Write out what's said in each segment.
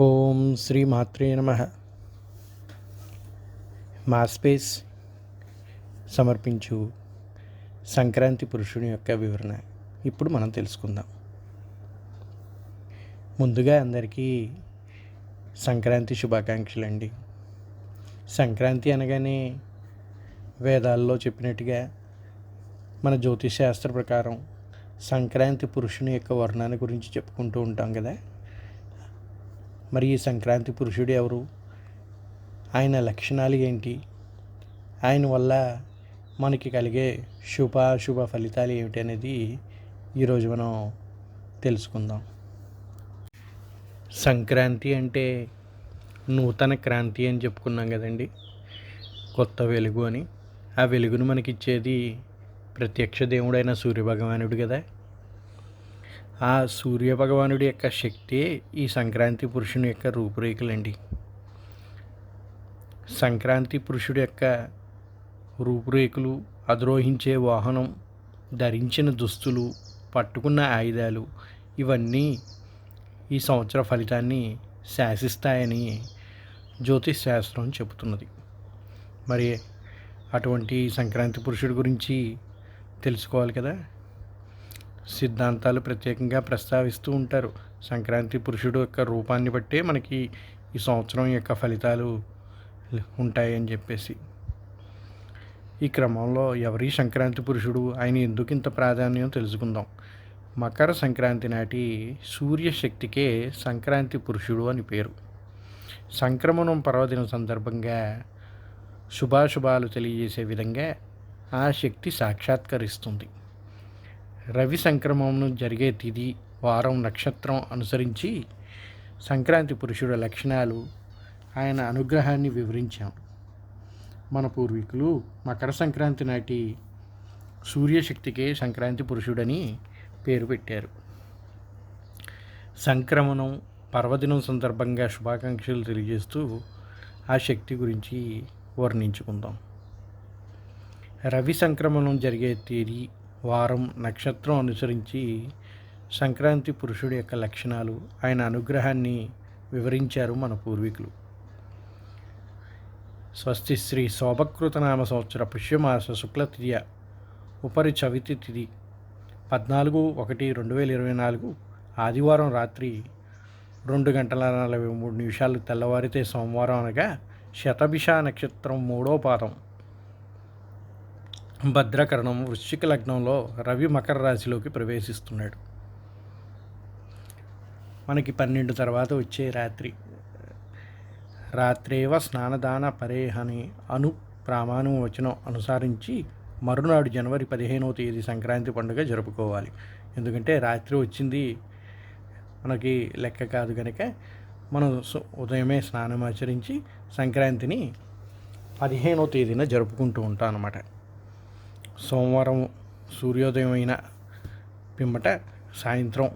ఓం శ్రీ మాత్రే నమ మాస్పేస్ సమర్పించు సంక్రాంతి పురుషుని యొక్క వివరణ ఇప్పుడు మనం తెలుసుకుందాం. ముందుగా అందరికీ సంక్రాంతి శుభాకాంక్షలు అండి సంక్రాంతి అనగానే వేదాల్లో చెప్పినట్టుగా మన జ్యోతిష్ శాస్త్ర ప్రకారం సంక్రాంతి పురుషుని యొక్క వర్ణాన్ని గురించి చెప్పుకుంటూ ఉంటాం కదా. మరి ఈ సంక్రాంతి పురుషుడు ఎవరు? ఆయన లక్షణాలు ఏంటి? ఆయన వల్ల మనకి కలిగే శుభాశుభ ఫలితాలు ఏమిటి అనేది ఈరోజు మనం తెలుసుకుందాం. సంక్రాంతి అంటే నూతన క్రాంతి అని చెప్పుకున్నాం కదండి. కొత్త వెలుగు అని. ఆ వెలుగును మనకిచ్చేది ప్రత్యక్ష దేవుడైన సూర్యభగవానుడు కదా. ఆ సూర్యభగవానుడి యొక్క శక్తి ఈ సంక్రాంతి పురుషుని యొక్క రూపురేఖలండి. సంక్రాంతి పురుషుడి యొక్క రూపురేఖలు అధిరోహించే వాహనం ధరించిన దుస్తులు పట్టుకున్న ఆయుధాలు ఇవన్నీ ఈ సంవత్సర ఫలితాన్ని శాసిస్తాయని జ్యోతిష్ శాస్త్రం చెబుతున్నది. మరి అటువంటి సంక్రాంతి పురుషుడి గురించి తెలుసుకోవాలి కదా? సిద్ధాంతాలు ప్రత్యేకంగా ప్రస్తావిస్తూ ఉంటారు. సంక్రాంతి పురుషుడు యొక్క రూపాన్ని బట్టే మనకి ఈ సంవత్సరం యొక్క ఫలితాలు ఉంటాయని చెప్పేసి. ఈ క్రమంలో ఎవరి సంక్రాంతి పురుషుడు ఆయన ఎందుకు ఇంత ప్రాధాన్యం తెలుసుకుందాం. మకర సంక్రాంతి నాటి సూర్యశక్తికే సంక్రాంతి పురుషుడు అని పేరు. సంక్రమణం పర్వదిన సందర్భంగా శుభాశుభాలు తెలియజేసే విధంగా ఆ శక్తి సాక్షాత్కరిస్తుంది. రవి సంక్రమణం జరిగే తిథి వారం నక్షత్రం అనుసరించి సంక్రాంతి పురుషుడు లక్షణాలు ఆయన అనుగ్రహాన్ని వివరించాం. మన పూర్వీకులు మకర సంక్రాంతి నాటి సూర్యశక్తికే సంక్రాంతి పురుషుడని పేరు పెట్టారు. సంక్రమణం పర్వదినం సందర్భంగా శుభాకాంక్షలు తెలియజేస్తూ ఆ శక్తి గురించి వర్ణించుకుందాం. రవి సంక్రమణం జరిగే తేదీ వారం నక్షత్రం అనుసరించి సంక్రాంతి పురుషుడి యొక్క లక్షణాలు ఆయన అనుగ్రహాన్ని వివరించారు మన పూర్వీకులు. స్వస్తి శ్రీ శోభకృతనామ సంవత్సర పుష్యమాస శుక్లతిథియ ఉపరి చవితి తిథి పద్నాలుగు ఒకటి రెండు వేల ఇరవై నాలుగు ఆదివారం రాత్రి రెండు గంటల నలభై మూడు నిమిషాలు తెల్లవారితే సోమవారం అనగా శతభిష నక్షత్రం మూడో పాదం. భద్రకరణం వృశ్చిక లగ్నంలో రవి మకర రాశిలోకి ప్రవేశిస్తున్నాడు. మనకి పన్నెండు తర్వాత వచ్చే రాత్రి. రాత్రేవ స్నానదాన పరేహని అను ప్రామాణం వచనం అనుసరించి మరునాడు జనవరి పదిహేనవ తేదీ సంక్రాంతి పండుగ జరుపుకోవాలి. ఎందుకంటే రాత్రి వచ్చింది మనకి లెక్క కాదు కనుక మనం ఉదయమే స్నానం ఆచరించి సంక్రాంతిని పదిహేనవ తేదీన జరుపుకుంటూ ఉంటాం అన్నమాట. సోమవారం సూర్యోదయం అయిన పిమ్మట సాయంత్రం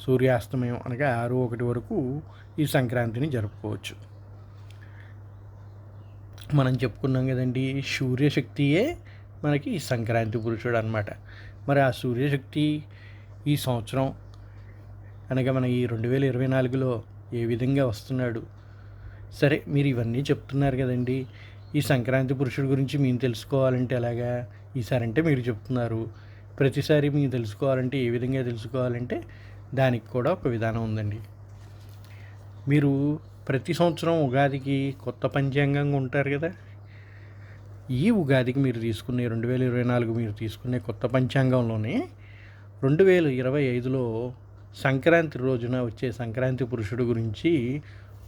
సూర్యాస్తమయం అనగా ఆరు ఒకటి వరకు ఈ సంక్రాంతిని జరుపుకోవచ్చు. మనం చెప్పుకున్నాం కదండి సూర్యశక్తియే మనకి ఈ సంక్రాంతి పురుషుడు అనమాట మరి ఆ సూర్యశక్తి ఈ సంవత్సరం అనగా మన ఈ రెండు వేల ఇరవై నాలుగులో ఏ విధంగా వస్తున్నాడు? సరే మీరు ఇవన్నీ చెప్తున్నారు కదండి ఈ సంక్రాంతి పురుషుడి గురించి మేము తెలుసుకోవాలంటే ఎలాగా? ఈసారి అంటే మీరు చెప్తున్నారు. ప్రతిసారి మీరు తెలుసుకోవాలంటే ఏ విధంగా తెలుసుకోవాలంటే దానికి కూడా ఒక విధానం ఉందండి. మీరు ప్రతి సంవత్సరం ఉగాదికి కొత్త పంచాంగంగా ఉంటారు కదా. ఈ ఉగాదికి మీరు తీసుకునే రెండు వేల ఇరవై నాలుగు మీరు తీసుకునే కొత్త పంచాంగంలోనే రెండు వేల ఇరవై ఐదులో సంక్రాంతి రోజున వచ్చే సంక్రాంతి పురుషుడు గురించి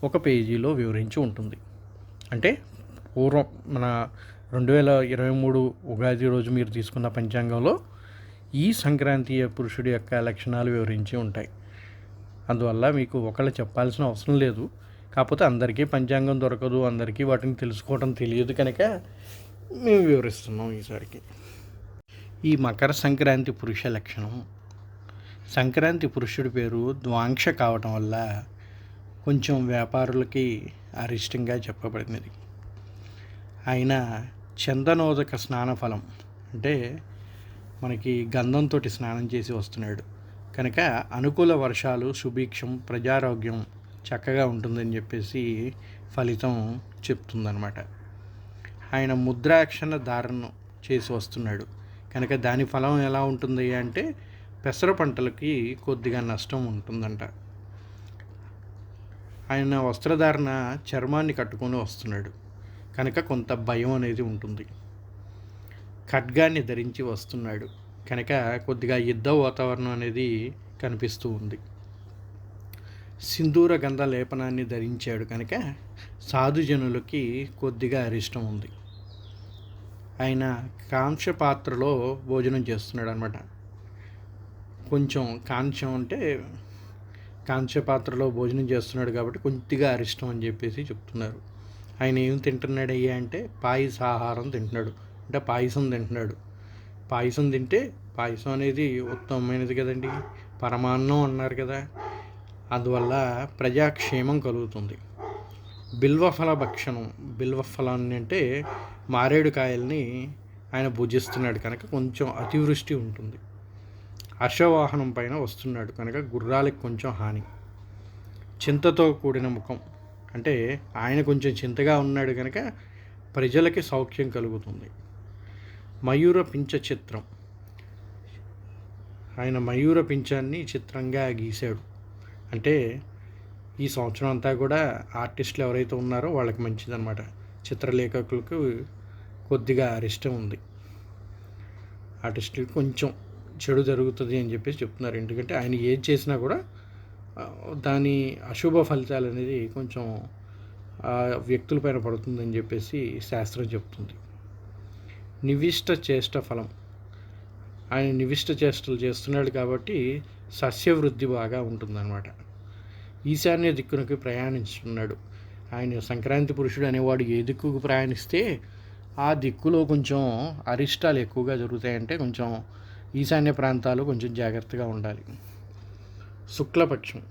ఒక పేజీలో వివరించి ఉంటుంది. అంటే పూర్వం మన రెండు వేల ఇరవై మూడు ఉగాది రోజు మీరు తీసుకున్న పంచాంగంలో ఈ సంక్రాంతి పురుషుడి యొక్క లక్షణాలు వివరించి ఉంటాయి. అందువల్ల మీకు ఒకళ్ళు చెప్పాల్సిన అవసరం లేదు. కాకపోతే అందరికీ పంచాంగం దొరకదు అందరికీ వాటిని తెలుసుకోవడం తెలియదు కనుక మేము వివరిస్తున్నాం ఈసారికి. ఈ మకర సంక్రాంతి పురుష లక్షణం. సంక్రాంతి పురుషుడి పేరు ద్వాంక్ష కావటం వల్ల కొంచెం వ్యాపారులకి అరిష్టంగా చెప్పబడినది. ఆయన చందనోదక స్నాన ఫలం అంటే మనకి గంధంతో స్నానం చేసి వస్తున్నాడు. కనుక అనుకూల వర్షాలు సుభిక్షం ప్రజారోగ్యం చక్కగా ఉంటుందని చెప్పేసి ఫలితం చెప్తుందనమాట ఆయన ముద్రాక్షణ ధారణ చేసి వస్తున్నాడు. కనుక దాని ఫలం ఎలా ఉంటుంది అంటే పెసర పంటలకి కొద్దిగా నష్టం ఉంటుందంట. ఆయన వస్త్రధారణ చర్మాన్ని కట్టుకొని వస్తున్నాడు. కనుక కొంత భయం అనేది ఉంటుంది. ఖడ్గాన్ని ధరించి వస్తున్నాడు. కనుక కొద్దిగా యుద్ధ వాతావరణం అనేది కనిపిస్తూ ఉంది. సింధూర గంధ లేపనాన్ని ధరించాడు. కనుక సాధుజనులకి కొద్దిగా అరిష్టం ఉంది. ఆయన కాంక్ష పాత్రలో భోజనం చేస్తున్నాడు అనమాట కొంచెం కాంక్షం అంటే కాంక్ష పాత్రలో భోజనం చేస్తున్నాడు కాబట్టి కొద్దిగా అరిష్టం అని చెప్పేసి చెప్తున్నారు. ఆయన ఏం తింటున్నాడు అయ్యా అంటే పాయసాహారం తింటున్నాడు. అంటే పాయసం తింటున్నాడు. పాయసం తింటే పాయసం అనేది ఉత్తమమైనది కదండి. పరమాన్నం అన్నారు కదా. అందువల్ల ప్రజాక్షేమం కలుగుతుంది. బిల్వఫల భక్షణం. బిల్వఫలాన్ని అంటే మారేడు కాయల్ని ఆయన భుజిస్తున్నాడు కనుక కొంచెం అతివృష్టి ఉంటుంది. అశ్వవాహనం పైన వస్తున్నాడు కనుక గుర్రాలకు కొంచెం హాని. చింతతో కూడిన ముఖం. అంటే ఆయన కొంచెం చింతగా ఉన్నాడు కనుక ప్రజలకి సౌఖ్యం కలుగుతుంది. మయూర పించ చిత్రం. ఆయన మయూర పింఛాన్ని చిత్రంగా గీశాడు. అంటే ఈ సంవత్సరం అంతా కూడా ఆర్టిస్టులు ఎవరైతే ఉన్నారో వాళ్ళకి మంచిదన్నమాట. చిత్రలేఖకులకు కొద్దిగా అరిష్టం ఉంది. ఆర్టిస్టులకి కొంచెం చెడు జరుగుతుంది అని చెప్పేసి చెప్తున్నారు. ఎందుకంటే ఆయన ఏది చేసినా కూడా దాని అశుభ ఫలితాలు అనేది కొంచెం వ్యక్తులపైన పడుతుందని చెప్పేసి శాస్త్రం చెప్తుంది. నివిష్ట చేష్ట ఫలం. ఆయన నివిష్ట చేష్టలు చేస్తున్నాడు కాబట్టి సస్యవృద్ధి బాగా ఉంటుందన్నమాట. ఈశాన్య దిక్కునకి ప్రయాణిస్తున్నాడు. ఆయన సంక్రాంతి పురుషుడు అనేవాడు ఏ దిక్కుకు ప్రయాణిస్తే ఆ దిక్కులో కొంచెం అరిష్టాలు ఎక్కువగా జరుగుతాయంటే కొంచెం ఈశాన్య ప్రాంతాలు కొంచెం జాగ్రత్తగా ఉండాలి. శుక్లపక్షం.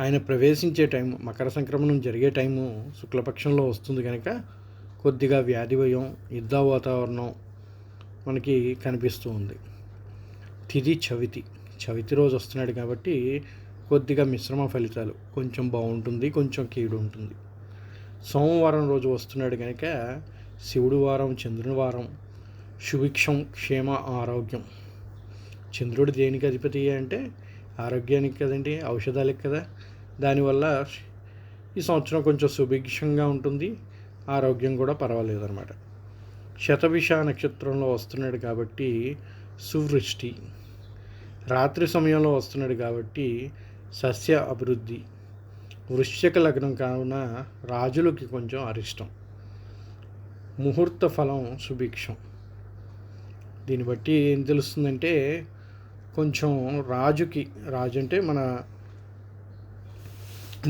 ఆయన ప్రవేశించే టైం మకర సంక్రమణం జరిగే టైము శుక్లపక్షంలో వస్తుంది కనుక కొద్దిగా వ్యాధి భయం యుద్ధ వాతావరణం మనకి కనిపిస్తూ ఉంది. తిది చవితి. చవితి రోజు వస్తున్నాడు కాబట్టి కొద్దిగా మిశ్రమ ఫలితాలు. కొంచెం బాగుంటుంది కొంచెం కీడు ఉంటుంది. సోమవారం రోజు వస్తున్నాడు కనుక శివుడు వారం చంద్రుని వారం శుభిక్షం క్షేమ ఆరోగ్యం. చంద్రుడు దేనికి అధిపతి అంటే ఆరోగ్యానికి కదండి ఔషధాలకి కదా. దానివల్ల ఈ సంవత్సరం కొంచెం సుభిక్షంగా ఉంటుంది ఆరోగ్యం కూడా పర్వాలేదన్నమాట. శతభిష నక్షత్రంలో వస్తున్నాడు కాబట్టి సువృష్టి. రాత్రి సమయంలో వస్తున్నాడు కాబట్టి సస్య అభివృద్ధి. వృశ్చిక లగ్నం కావున రాజులకి కొంచెం అరిష్టం. ముహూర్త ఫలం సుభిక్షం. దీన్ని బట్టి ఏం తెలుస్తుందంటే కొంచెం రాజుకి రాజు అంటే మన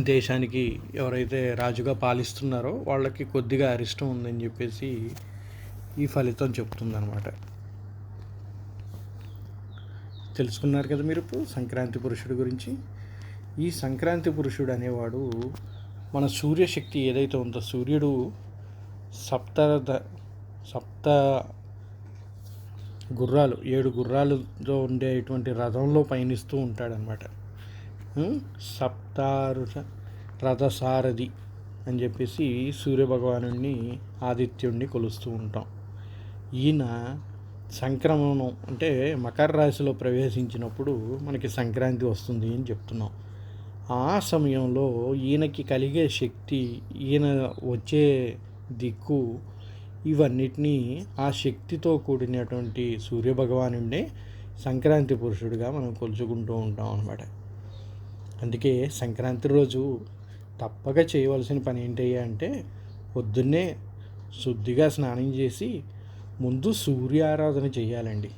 దేశానికి ఎవరైతే రాజుగా పాలిస్తున్నారో వాళ్ళకి కొద్దిగా అరిష్టం ఉందని చెప్పేసి ఈ ఫలితం చెప్తుందనమాట తెలుసుకున్నారు కదా మీరు ఇప్పుడు సంక్రాంతి పురుషుడు గురించి? ఈ సంక్రాంతి పురుషుడు అనేవాడు మన సూర్యశక్తి ఏదైతే ఉందో సూర్యుడు సప్త సప్త గుర్రాలు ఏడు గుర్రాలతో ఉండేటువంటి రథంలో పయనిస్తూ ఉంటాడనమాట సప్తారుష రథసారథి అని చెప్పేసి సూర్యభగవాను ఆదిత్యుణ్ణి కొలుస్తూ ఉంటాం. ఈయన సంక్రమణం అంటే మకర రాశిలో ప్రవేశించినప్పుడు మనకి సంక్రాంతి వస్తుంది అని చెప్తున్నాం. ఆ సమయంలో ఈయనకి కలిగే శక్తి ఈయన వచ్చే దిక్కు ఇవన్నిటినీ ఆ శక్తితో కూడినటువంటి సూర్యభగవానుడే సంక్రాంతి పురుషుడిగా మనం కొలుచుకుంటూ ఉంటాం అనమాట అందుకే సంక్రాంతి రోజు తప్పక చేయవలసిన పని ఏంటయ్యా అంటే పొద్దున్నే శుద్ధిగా స్నానం చేసి ముందు సూర్యారాధన చేయాలండి.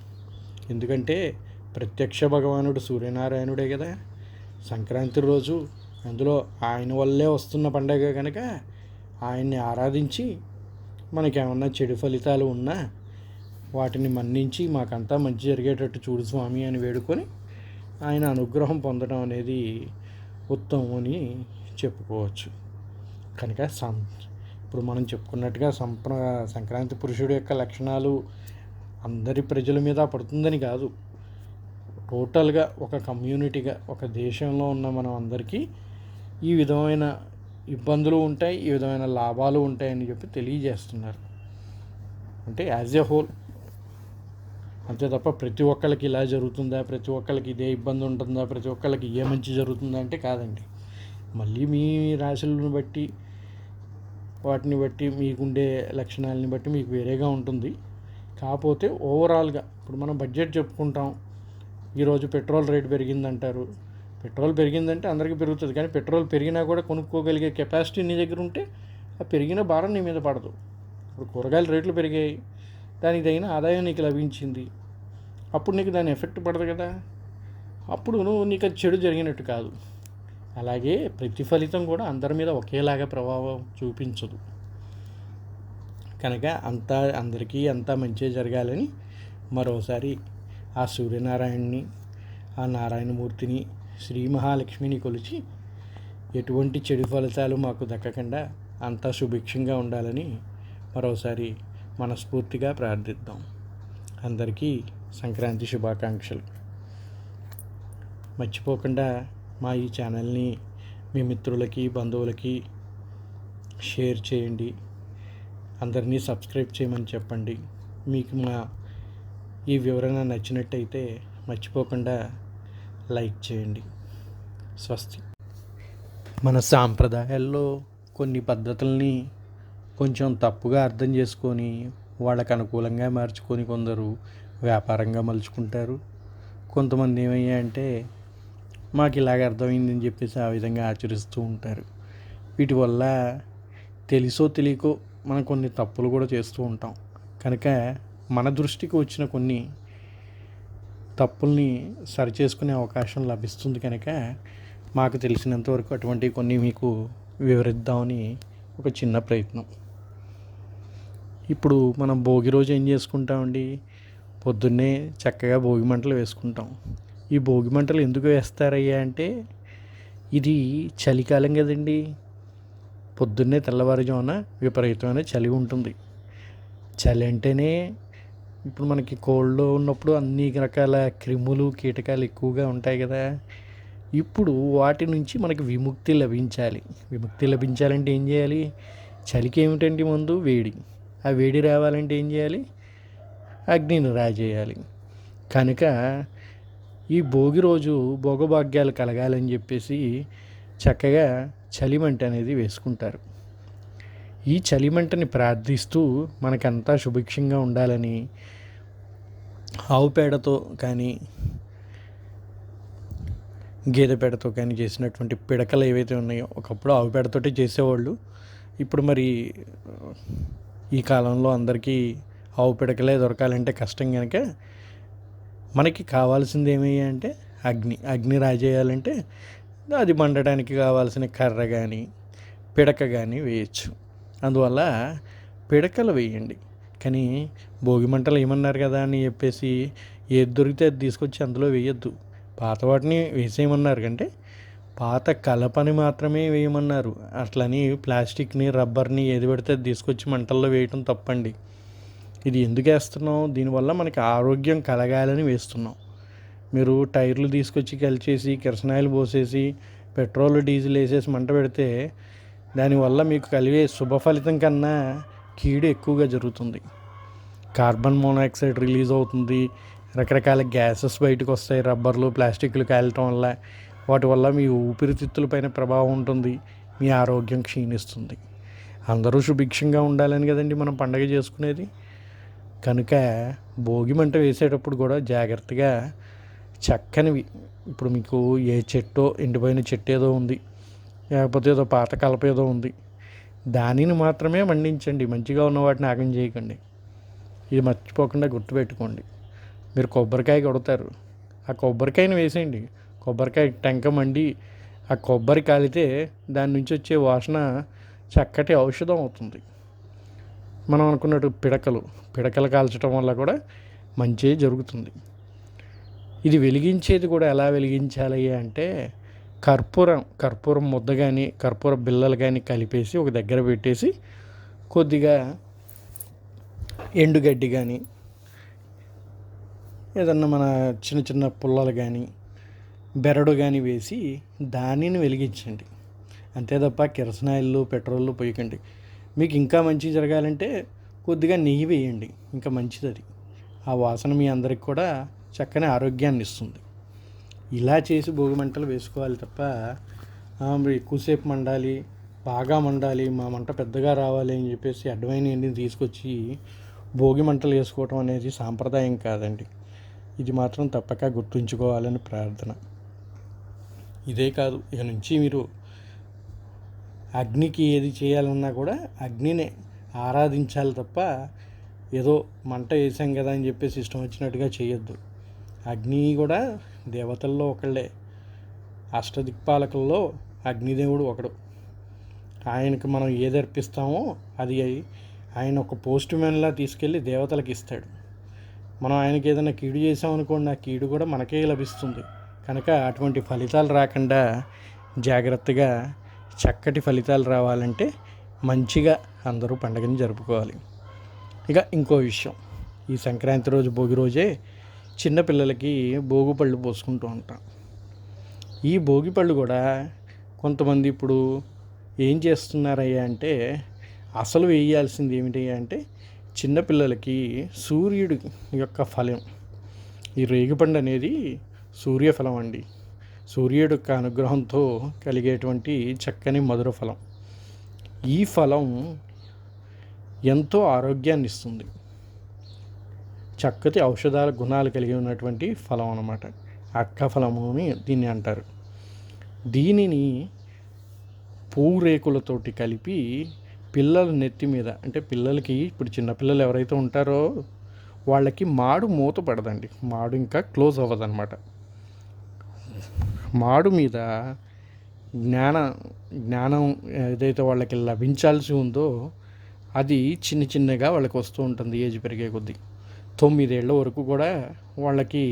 ఎందుకంటే ప్రత్యక్ష భగవానుడు సూర్యనారాయణుడే కదా. సంక్రాంతి రోజు అందులో ఆయన వల్లే వస్తున్న పండగ కనుక ఆయన్ని ఆరాధించి మనకేమన్నా చెడు ఫలితాలు ఉన్నా వాటిని మన్నించి మాకంతా మంచి జరిగేటట్టు చూడు స్వామి అని వేడుకొని ఆయన అనుగ్రహం పొందడం అనేది ఉత్తమం అని చెప్పుకోవచ్చు. కనుక సం ఇప్పుడు మనం చెప్పుకున్నట్టుగా సంప్ర సంక్రాంతి పురుషుడు యొక్క లక్షణాలు అందరి ప్రజల మీద పడుతుందని కాదు. టోటల్గా ఒక కమ్యూనిటీగా ఒక దేశంలో ఉన్న మనం అందరికీ ఈ విధమైన ఇబ్బందులు ఉంటాయి ఈ విధమైన లాభాలు ఉంటాయని చెప్పి తెలియజేస్తున్నారు. అంటే యాజ్ ఎ హోల్ అంతే తప్ప ప్రతి ఒక్కరికి ఇలా జరుగుతుందా ప్రతి ఒక్కరికి ఇదే ఇబ్బంది ఉంటుందా ప్రతి ఒక్కరికి ఏ మంచి జరుగుతుందా అంటే కాదండి. మళ్ళీ మీ రాశులను బట్టి వాటిని బట్టి మీకుండే లక్షణాలని బట్టి మీకు వేరేగా ఉంటుంది. కాకపోతే ఓవరాల్గా ఇప్పుడు మనం బడ్జెట్ చెప్పుకుంటాం. ఈరోజు పెట్రోల్ రేట్ పెరిగిందంటారు. పెట్రోల్ పెరిగిందంటే అందరికీ పెరుగుతుంది. కానీ పెట్రోల్ పెరిగినా కూడా కొనుక్కోగలిగే కెపాసిటీ నీ దగ్గర ఉంటే ఆ పెరిగిన భారం నీ మీద పడదు. ఇప్పుడు కూరగాయల రేట్లు పెరిగాయి. దానికి తగిన ఆదాయం నీకు లభించింది. అప్పుడు నీకు దాని ఎఫెక్ట్ పడదు కదా. అప్పుడు నువ్వు నీకు అది చెడు జరిగినట్టు కాదు. అలాగే ప్రతిఫలితం కూడా అందరి మీద ఒకేలాగా ప్రభావం చూపించదు. కనుక అంతా అందరికీ అంతా మంచి జరగాలని మరోసారి ఆ సూర్యనారాయణని ఆ నారాయణమూర్తిని శ్రీ మహాలక్ష్మిని కొలిచి ఎటువంటి చెడు ఫలితాలు మాకు దక్కకుండా అంతా సుభిక్షంగా ఉండాలని మరోసారి మనస్ఫూర్తిగా ప్రార్థిద్దాం. అందరికీ సంక్రాంతి శుభాకాంక్షలు. మర్చిపోకుండా మా ఈ ఛానల్ని మీ మిత్రులకి బంధువులకి షేర్ చేయండి. అందరినీ సబ్స్క్రైబ్ చేయమని చెప్పండి. మీకు మా ఈ వివరణ నచ్చినట్టయితే మర్చిపోకుండా లైక్ చేయండి. స్వస్తి. మన సాంప్రదాయాల్లో కొన్ని పద్ధతుల్ని కొంచెం తప్పుగా అర్థం చేసుకొని వాళ్ళకు అనుకూలంగా మార్చుకొని కొందరు వ్యాపారంగా మలుచుకుంటారు. కొంతమంది ఏమయ్యాయంటే మాకు ఇలాగ అర్థమైందని చెప్పేసి ఆ విధంగా ఆచరిస్తూ ఉంటారు. వీటి వల్ల తెలుసో తెలియకో మనం కొన్ని తప్పులు కూడా చేస్తూ ఉంటాం. కనుక మన దృష్టికి వచ్చిన కొన్ని తప్పుల్ని సరిచేసుకునే అవకాశం లభిస్తుంది కనుక మాకు తెలిసినంతవరకు అటువంటి కొన్ని మీకు వివరిద్దామని ఒక చిన్న ప్రయత్నం. ఇప్పుడు మనం భోగి రోజు ఏం చేసుకుంటామండి? పొద్దున్నే చక్కగా భోగి మంటలు వేసుకుంటాం. ఈ భోగి మంటలు ఎందుకు వేస్తారయ్యా అంటే ఇది చలికాలం కదండి. పొద్దున్నే తెల్లవారుజామున విపరీతమైన చలి ఉంటుంది. చలి అంటేనే ఇప్పుడు మనకి కోల్డ్లో ఉన్నప్పుడు అన్ని రకాల క్రిములు కీటకాలు ఎక్కువగా ఉంటాయి కదా. ఇప్పుడు వాటి నుంచి మనకి విముక్తి లభించాలి. విముక్తి లభించాలంటే ఏం చేయాలి? చలికి ఏమిటండి ముందు? వేడి. ఆ వేడి రావాలంటే ఏం చేయాలి? అగ్నిని రాజేయాలి. కనుక ఈ భోగి రోజు భోగభాగ్యాలు కలగాలని చెప్పేసి చక్కగా చలిమంట అనేది వేసుకుంటారు. ఈ చలిమంటని ప్రార్థిస్తూ మనకంతా సుభిక్షంగా ఉండాలని ఆవు పేడతో కానీ గేదె పేడతో కానీ చేసినటువంటి పిడకలు ఏవైతే ఉన్నాయో ఒకప్పుడు ఆవు పేడతోటే చేసేవాళ్ళు. ఇప్పుడు మరి ఈ కాలంలో అందరికీ ఆవు పిడకలే దొరకాలంటే కష్టం కనుక మనకి కావాల్సింది ఏమి అంటే అగ్ని అగ్ని రాజేయాలంటే అది మండటానికి కావాల్సిన కర్ర కానీ పిడక కానీ వేయచ్చు. అందువల్ల పిడకలు వేయండి. కానీ భోగి మంటలు ఏమన్నారు కదా అని చెప్పేసి ఏది దొరికితే అది తీసుకొచ్చి అందులో వేయొద్దు. పాత వాటిని వేసేయమన్నారు అంటే పాత కలపని మాత్రమే వేయమన్నారు. అట్లని ప్లాస్టిక్ని రబ్బర్ని ఏది పెడితే అది తీసుకొచ్చి మంటల్లో వేయటం తప్పండి. ఇది ఎందుకు వేస్తున్నాం దీనివల్ల మనకి ఆరోగ్యం కలగాలని వేస్తున్నాం. మీరు టైర్లు తీసుకొచ్చి కలిచేసి కిరసనాయిలు పోసేసి పెట్రోల్ డీజిల్ వేసేసి మంట పెడితే దానివల్ల మీకు కలిగే శుభ ఫలితం కన్నా కీడు ఎక్కువగా జరుగుతుంది. కార్బన్ మోనాక్సైడ్ రిలీజ్ అవుతుంది. రకరకాల గ్యాసెస్ బయటకు వస్తాయి. రబ్బర్లు ప్లాస్టిక్లు కాలటం వల్ల వాటి వల్ల మీ ఊపిరితిత్తులపైన ప్రభావం ఉంటుంది. మీ ఆరోగ్యం క్షీణిస్తుంది. అందరూ సుభిక్షంగా ఉండాలని కదండి మనం పండగ చేసుకునేది. కనుక భోగి మంట వేసేటప్పుడు కూడా జాగ్రత్తగా చక్కనివి. ఇప్పుడు మీకు ఏ చెట్టో ఎండిపోయిన చెట్టు ఏదో ఉంది. లేకపోతే ఏదో పాత కలప ఏదో ఉంది. దానిని మాత్రమే మండించండి. మంచిగా ఉన్న వాటిని ఆగం చేయకండి. ఇది మర్చిపోకుండా గుర్తుపెట్టుకోండి. మీరు కొబ్బరికాయ కొడతారు. ఆ కొబ్బరికాయని వేసేయండి. కొబ్బరికాయ టెంక మండి ఆ కొబ్బరి కాలితే దాని నుంచి వచ్చే వాసన చక్కటి ఔషధం అవుతుంది. మనం అనుకున్నట్టు పిడకలు. పిడకలు కాల్చడం వల్ల కూడా మంచి జరుగుతుంది. ఇది వెలిగించేది కూడా ఎలా వెలిగించాలి అంటే కర్పూరం కర్పూరం ముద్ద కానీ కర్పూర బిల్లలు కానీ కలిపేసి ఒక దగ్గర పెట్టేసి కొద్దిగా ఎండుగడ్డి కానీ ఏదన్నా మన చిన్న చిన్న పుల్లలు కానీ బెరడు కానీ వేసి దానిని వెలిగించండి. అంతే తప్ప కిరసనాయిల్లు పెట్రోల్ పోయకండి. మీకు ఇంకా మంచి జరగాలంటే కొద్దిగా నెయ్యి వేయండి. ఇంకా మంచిది అది. ఆ వాసన మీ అందరికి కూడా చక్కని ఆరోగ్యాన్ని ఇస్తుంది. ఇలా చేసి భోగి మంటలు వేసుకోవాలి తప్ప ఎక్కువసేపు మండాలి బాగా మండాలి మా మంట పెద్దగా రావాలి అని చెప్పేసి అడ్డమైన తీసుకొచ్చి భోగి మంటలు వేసుకోవటం అనేది సాంప్రదాయం కాదండి. ఇది మాత్రం తప్పక గుర్తుంచుకోవాలని ప్రార్థన. ఇదే కాదు ఇక నుంచి మీరు అగ్నికి ఏది చేయాలన్నా కూడా అగ్నినే ఆరాధించాలి తప్ప ఏదో మంట వేసాం కదా అని చెప్పేసి ఇష్టం వచ్చినట్టుగా చేయొద్దు. అగ్ని కూడా దేవతల్లో ఒకళ్ళే. అష్టదిక్పాలకుల్లో అగ్నిదేవుడు ఒకడు. ఆయనకు మనం ఏది అర్పిస్తామో అది ఆయన ఒక పోస్ట్ మ్యాన్లా తీసుకెళ్ళి దేవతలకు ఇస్తాడు. మనం ఆయనకి ఏదైనా కీడు చేసామనుకోండి ఆ కీడు కూడా మనకే లభిస్తుంది. కనుక అటువంటి ఫలితాలు రాకుండా జాగ్రత్తగా చక్కటి ఫలితాలు రావాలంటే మంచిగా అందరూ పండగని జరుపుకోవాలి. ఇక ఇంకో విషయం. ఈ సంక్రాంతి రోజు భోగి రోజే చిన్నపిల్లలకి భోగిపళ్ళు పోసుకుంటూ ఉంటాం. ఈ భోగిపళ్ళు కూడా కొంతమంది ఇప్పుడు ఏం చేస్తున్నారయ్యా అంటే అసలు వేయాల్సింది ఏమిటి అంటే చిన్నపిల్లలకి సూర్యుడి యొక్క ఫలం. ఈ రేగిపండు అనేది సూర్యఫలం అండి. సూర్యుడి యొక్క అనుగ్రహంతో కలిగేటువంటి చక్కని మధుర ఫలం. ఈ ఫలం ఎంతో ఆరోగ్యాన్ని ఇస్తుంది చక్కటి ఔషధాల గుణాలు కలిగి ఉన్నటువంటి ఫలం అన్నమాట. అక్క ఫలము అని దీన్ని అంటారు. దీనిని పూరేకులతోటి కలిపి పిల్లల నెత్తి మీద అంటే పిల్లలకి ఇప్పుడు చిన్నపిల్లలు ఎవరైతే ఉంటారో వాళ్ళకి మాడు మూత పడదండి. మాడు ఇంకా క్లోజ్ అవ్వదన్నమాట. మాడు మీద జ్ఞాన జ్ఞానం ఏదైతే వాళ్ళకి లభించాల్సి ఉందో అది చిన్న చిన్నగా వాళ్ళకి వస్తూ ఉంటుంది. ఏజ్ పెరిగే కొద్దీ. తొమ్మిదేళ్ళ వరకు కూడా వాళ్ళకి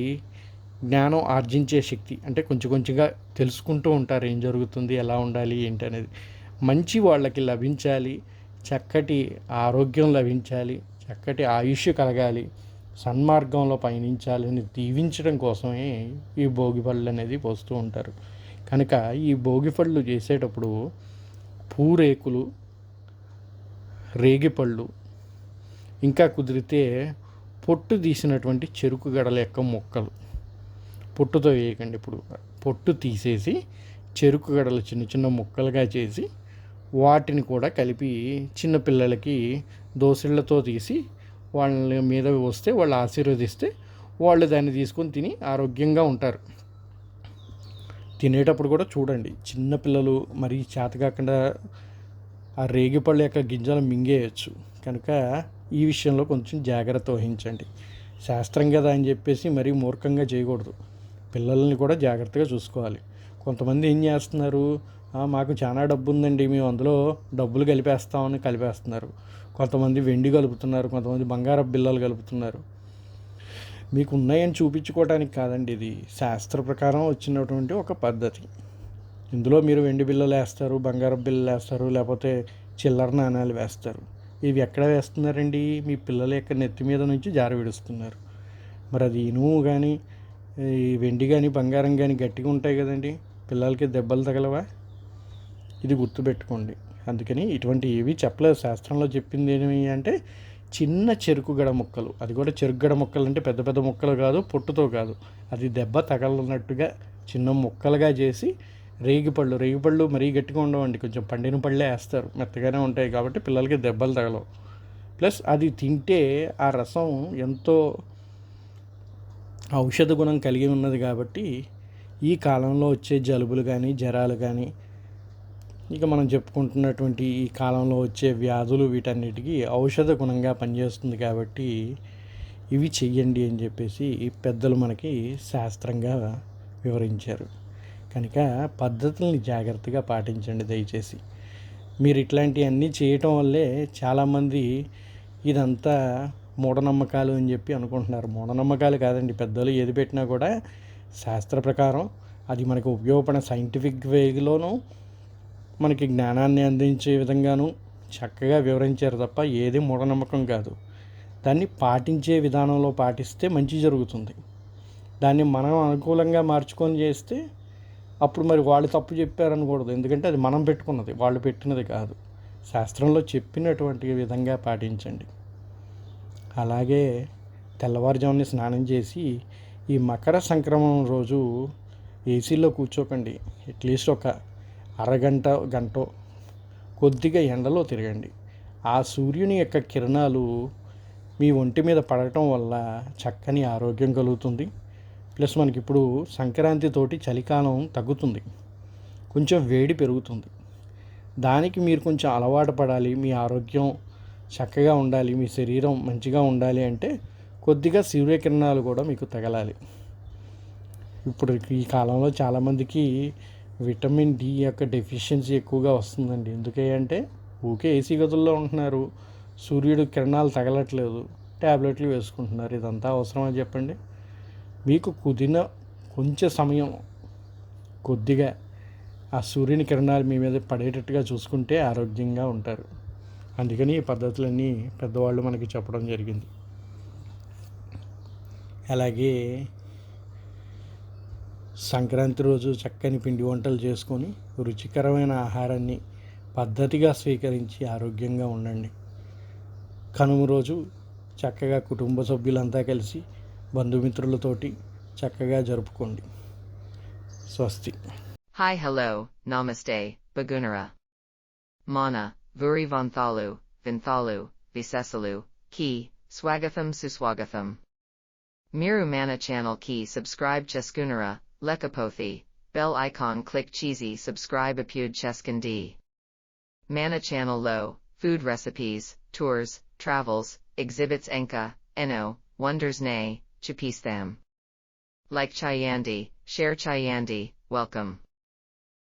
జ్ఞానం ఆర్జించే శక్తి అంటే కొంచెం కొంచెంగా తెలుసుకుంటూ ఉంటారు ఏం జరుగుతుంది ఎలా ఉండాలి ఏంటి అనేది. మంచి వాళ్ళకి లభించాలి చక్కటి ఆరోగ్యం లభించాలి చక్కటి ఆయుష్ కలగాలి సన్మార్గంలో పయనించాలని దీవించడం కోసమే ఈ భోగి పళ్ళు అనేది పోస్తూ ఉంటారు. కనుక ఈ భోగి పళ్ళు చేసేటప్పుడు పూరేకులు రేగిపళ్ళు ఇంకా కుదిరితే పొట్టు తీసినటువంటి చెరుకు గడల యొక్క మొక్కలు. పొట్టుతో వేయకండి ఇప్పుడు. పొట్టు తీసేసి చెరుకు గడలు చిన్న చిన్న ముక్కలుగా చేసి వాటిని కూడా కలిపి చిన్న పిల్లలకి దోసిళ్ళతో తీసి వాళ్ళ మీద వస్తే వాళ్ళు ఆశీర్వదిస్తే వాళ్ళు దాన్ని తీసుకొని తిని ఆరోగ్యంగా ఉంటారు. తినేటప్పుడు కూడా చూడండి. చిన్నపిల్లలు మరీ చేత కాకుండా ఆ రేగిపళ్ళ యొక్క గింజలు మింగేయచ్చు. కనుక ఈ విషయంలో కొంచెం జాగ్రత్త వహించండి. శాస్త్రం కదా అని చెప్పేసి మరీ మూర్ఖంగా చేయకూడదు. పిల్లల్ని కూడా జాగ్రత్తగా చూసుకోవాలి. కొంతమంది ఏం చేస్తున్నారు? మాకు చాలా డబ్బు ఉందండి మేము అందులో డబ్బులు కలిపేస్తామని కలిపేస్తున్నారు. కొంతమంది వెండి కలుపుతున్నారు కొంతమంది బంగారపు బిల్లలు కలుపుతున్నారు. మీకు ఉన్నాయని చూపించుకోవడానికి కాదండి ఇది. శాస్త్ర ప్రకారం వచ్చినటువంటి ఒక పద్ధతి. ఇందులో మీరు వెండి బిల్లలు వేస్తారు బంగారపు బిల్లలు వేస్తారు లేకపోతే చిల్లర నాణాలు వేస్తారు. ఇవి ఎక్కడ వేస్తున్నారండి? మీ పిల్లల యొక్క నెత్తి మీద నుంచి జార విడుస్తున్నారు. మరి అది ఇనుము కానీ ఈ వెండి కానీ బంగారం కానీ గట్టిగా ఉంటాయి కదండి. పిల్లలకి దెబ్బలు తగలవా? ఇది గుర్తుపెట్టుకోండి. అందుకని ఇటువంటి ఏవి చెప్పలేదు. శాస్త్రంలో చెప్పింది ఏమి అంటే చిన్న చెరుకు గడ ముక్కలు. అది కూడా చెరుకు గడ ముక్కలు అంటే పెద్ద పెద్ద ముక్కలు కాదు పొట్టుతో కాదు. అది దెబ్బ తగలనట్టుగా చిన్న ముక్కలుగా చేసి రేగిపళ్ళు రేగిపళ్ళు మరీ గట్టిగా ఉండవండి. కొంచెం పండిన పళ్ళే వేస్తారు. మెత్తగానే ఉంటాయి కాబట్టి పిల్లలకి దెబ్బలు తగలవు. ప్లస్ అది తింటే ఆ రసం ఎంతో ఔషధ గుణం కలిగి ఉన్నది కాబట్టి ఈ కాలంలో వచ్చే జలుబులు కానీ జ్వరాలు కానీ ఇక మనం చెప్పుకుంటున్నటువంటి ఈ కాలంలో వచ్చే వ్యాధులు వీటన్నిటికీ ఔషధ గుణంగా పనిచేస్తుంది కాబట్టి ఇవి చెయ్యండి అని చెప్పేసి పెద్దలు మనకి శాస్త్రంగా వివరించారు. కనుక పద్ధతుల్ని జాగ్రత్తగా పాటించండి దయచేసి. మీరు ఇట్లాంటివన్నీ చేయటం వల్లే చాలామంది ఇదంతా మూఢనమ్మకాలు అని చెప్పి అనుకుంటున్నారు. మూఢనమ్మకాలు కాదండి పెద్దలు ఏది పెట్టినా కూడా శాస్త్ర ప్రకారం అది మనకు ఉపయోగపడిన సైంటిఫిక్ వేలోనూ మనకి జ్ఞానాన్ని అందించే విధంగాను చక్కగా వివరించారు తప్ప ఏది మూఢనమ్మకం కాదు. దాన్ని పాటించే విధానంలో పాటిస్తే మంచి జరుగుతుంది. దాన్ని మనం అనుకూలంగా మార్చుకొని చేస్తే అప్పుడు మరి వాళ్ళు తప్పు చెప్పారనకూడదు. ఎందుకంటే అది మనం పెట్టుకున్నది వాళ్ళు పెట్టినది కాదు. శాస్త్రంలో చెప్పినటువంటి విధంగా పాటించండి. అలాగే తెల్లవారుజామున స్నానం చేసి ఈ మకర సంక్రమణం రోజు ఏసీలో కూర్చోకండి. అట్లీస్ట్ ఒక అరగంట గంట కొద్దిగా ఎండలో తిరగండి. ఆ సూర్యుని యొక్క కిరణాలు మీ ఒంటి మీద పడటం వల్ల చక్కని ఆరోగ్యం కలుగుతుంది. ప్లస్ మనకి ఇప్పుడు సంక్రాంతితోటి చలికాలం తగ్గుతుంది. కొంచెం వేడి పెరుగుతుంది. దానికి మీరు కొంచెం అలవాటు పడాలి. మీ ఆరోగ్యం చక్కగా ఉండాలి. మీ శరీరం మంచిగా ఉండాలి అంటే కొద్దిగా సూర్యకిరణాలు కూడా మీకు తగలాలి. ఇప్పుడు ఈ కాలంలో చాలామందికి విటమిన్ డి యొక్క డెఫిషియన్సీ ఎక్కువగా వస్తుందండి. ఎందుకే అంటే ఊకే ఏసీ గదుల్లో ఉంటున్నారు. సూర్యుడు కిరణాలు తగలట్లేదు. ట్యాబ్లెట్లు వేసుకుంటున్నారు. ఇదంతా అవసరమని చెప్పండి? మీకు కుదిన కొంచెం సమయం కొద్దిగా ఆ సూర్యుని కిరణాలు మీ మీద పడేటట్టుగా చూసుకుంటే ఆరోగ్యంగా ఉంటారు. అందుకని ఈ పద్ధతులన్నీ పెద్దవాళ్ళు మనకి చెప్పడం జరిగింది. అలాగే సంక్రాంతి రోజు చక్కని పిండి వంటలు చేసుకొని రుచికరమైన ఆహారాన్ని పద్ధతిగా స్వీకరించి ఆరోగ్యంగా ఉండండి. కనుమ రోజు చక్కగా కుటుంబ సభ్యులంతా కలిసి బంధుమిత్రులతోటి చక్కగా జరుపుకోండి స్వస్తి Hi hello, namaste, Bagunara. Mana, Vuri Vanthalu, Vinthalu, Visesalu, Ki, Swagatham Suswagatham. Miru Mana channel key subscribe Cheskunara, Lekapothi, bell icon click cheesy subscribe apud Cheskandi. Mana channel low, food recipes, tours, travels, exhibits enka, eno, wonders nay, chapistham. Like Chayandi, share Chayandi, welcome.